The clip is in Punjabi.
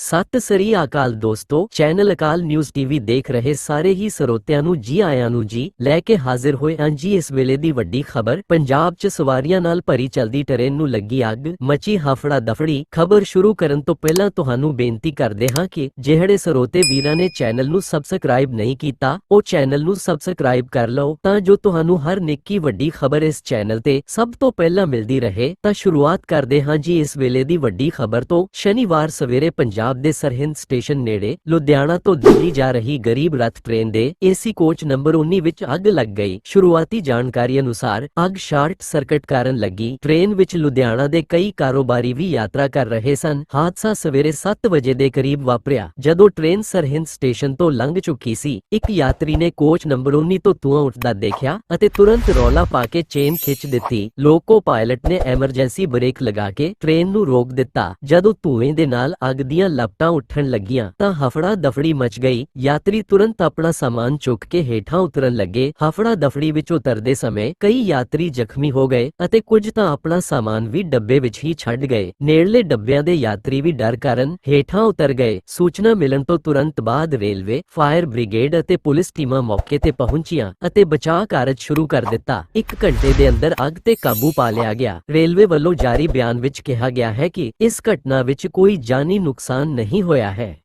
ਸਤਿ ਸ੍ਰੀ ਅਕਾਲ ਦੋਸਤੋ, ਚੈਨਲ ਅਕਾਲ ਨਿਊਜ਼ ਟੀਵੀ ਦੇਖ ਰਹੇ ਸਾਰੇ ਹੀ ਸਰੋਤਿਆਂ ਨੂੰ ਜੀ ਆਇਆਂ ਨੂੰ ਜੀ, ਲੈ ਕੇ ਹਾਜ਼ਰ ਹੋਏ ਹਾਂ ਜੀ ਇਸ ਵੇਲੇ ਦੀ ਵੱਡੀ ਖਬਰ, ਪੰਜਾਬ 'ਚ ਸਵਾਰੀਆਂ ਨਾਲ ਭਰੀ ਚਲਦੀ ਟ੍ਰੇਨ ਨੂੰ ਲੱਗੀ ਅੱਗ, ਮਚੀ ਹਫੜਾ ਦਫੜੀ ਖਬਰ ਸ਼ੁਰੂ ਕਰਨ ਤੋਂ ਪਹਿਲਾਂ ਤੁਹਾਨੂੰ ਬੇਨਤੀ ਕਰਦੇ ਹਾਂ ਕਿ ਜਿਹੜੇ ਸਰੋਤੇ ਵੀਰਾਂ ਨੇ ਚੈਨਲ ਨੂੰ ਸਬਸਕ੍ਰਾਈਬ ਨਹੀਂ ਕੀਤਾ, ਉਹ ਚੈਨਲ ਨੂੰ ਸਬਸਕ੍ਰਾਈਬ ਕਰ ਲਓ, ਤਾਂ ਜੋ ਤੁਹਾਨੂੰ ਹਰ ਨਿੱਕੀ ਵੱਡੀ ਖਬਰ ਇਸ ਚੈਨਲ ਤੇ ਸਭ ਤੋਂ ਪਹਿਲਾਂ ਮਿਲਦੀ ਰਹੇ, ਤਾਂ ਸ਼ੁਰੂਆਤ ਕਰਦੇ ਹਾਂ ਜੀ ਇਸ ਵੇਲੇ ਦੀ ਵੱਡੀ ਖਬਰ ਤੋਂ, ਸ਼ਨੀਵਾਰ ਸਵੇਰੇ ਪੰਜਾਬ ਦੇ ਸਰਹਿੰਦ ਸਟੇਸ਼ਨ ਨੇੜੇ ਲੁਧਿਆਣਾ ਤੋਂ ਦਿੱਲੀ ਜਾ ਰਹੀ ਗਰੀਬ ਰੱਥ ਟ੍ਰੇਨ ਦੇ ਏਸੀ ਕੋਚ ਨੰਬਰ 19 ਵਿੱਚ ਅੱਗ ਲੱਗ ਗਈ। ਸ਼ੁਰੂਆਤੀ ਜਾਣਕਾਰੀ ਅਨੁਸਾਰ ਅੱਗ ਸ਼ਾਰਟ ਸਰਕਟ ਕਾਰਨ ਲੱਗੀ। ਟ੍ਰੇਨ ਵਿੱਚ ਲੁਧਿਆਣਾ ਦੇ ਕਈ ਕਾਰੋਬਾਰੀ ਵੀ ਯਾਤਰਾ ਕਰ ਰਹੇ ਸਨ। ਹਾਦਸਾ ਸਵੇਰੇ 7 ਵਜੇ ਦੇ ਕਰੀਬ ਵਾਪਰਿਆ, ਜਦੋਂ ਟ੍ਰੇਨ ਸਰਹਿੰਦ ਸਟੇਸ਼ਨ ਤੋਂ ਲੰਘ ਚੁੱਕੀ ਸੀ। ਇੱਕ ਯਾਤਰੀ ਨੇ ਕੋਚ ਨੰਬਰ 19 ਤੋਂ ਧੂੰਆਂ ਉੱਠਦਾ ਦੇਖਿਆ ਅਤੇ ਤੁਰੰਤ ਰੌਲਾ ਪਾ ਕੇ ਚੇਨ ਖਿੱਚ ਦਿੱਤੀ। ਲੋਕੋ ਪਾਇਲਟ ਨੇ ਐਮਰਜੈਂਸੀ ਬ੍ਰੇਕ ਲਗਾ ਕੇ ਟ੍ਰੇਨ ਨੂੰ ਰੋਕ ਦਿੱਤਾ। ਜਦੋਂ ਧੂਏ ਦੇ ਨਾਲ ਅੱਗ ਦੀਆਂ ਲਪਟਾਂ ਉੱਠਣ ਲੱਗੀਆਂ ਤਾਂ ਹਫੜਾ ਦਫੜੀ ਮਚ ਗਈ। ਯਾਤਰੀ ਤੁਰੰਤ ਆਪਣਾ ਸਾਮਾਨ ਚੁੱਕ ਕੇ ਹੇਠਾਂ ਉਤਰਨ ਲੱਗੇ। ਹਫੜਾ ਦਫੜੀ ਵਿੱਚ ਉਤਰਦੇ ਸਮੇਂ ਕਈ ਯਾਤਰੀ ਜ਼ਖਮੀ ਹੋ ਗਏ ਅਤੇ ਕੁਝ ਤਾਂ ਆਪਣਾ ਸਾਮਾਨ ਵੀ ਡੱਬੇ ਵਿੱਚ ਹੀ ਛੱਡ ਗਏ। ਨੇੜਲੇ ਡੱਬਿਆਂ ਦੇ ਯਾਤਰੀ ਵੀ ਡਰ ਕਾਰਨ ਹੇਠਾਂ ਉਤਰ ਗਏ। ਸੂਚਨਾ ਮਿਲਣ ਤੋਂ ਤੁਰੰਤ ਬਾਅਦ ਰੇਲਵੇ, ਫਾਇਰ ਬ੍ਰਿਗੇਡ ਅਤੇ ਪੁਲਿਸ ਟੀਮਾਂ ਮੌਕੇ ਤੇ ਪਹੁੰਚੀਆਂ ਅਤੇ ਬਚਾਅ ਕਾਰਜ ਸ਼ੁਰੂ ਕਰ ਦਿੱਤਾ। ਇੱਕ ਘੰਟੇ ਦੇ ਅੰਦਰ ਅੱਗ ਤੇ ਕਾਬੂ ਪਾ ਲਿਆ ਗਿਆ। ਰੇਲਵੇ ਵੱਲੋਂ ਜਾਰੀ ਬਿਆਨ ਵਿੱਚ ਕਿਹਾ ਗਿਆ ਹੈ ਕਿ ਇਸ ਘਟਨਾ ਵਿੱਚ ਕੋਈ ਜਾਨੀ ਨੁਕਸਾਨ ਨਹੀਂ ਹੋਇਆ ਹੈ।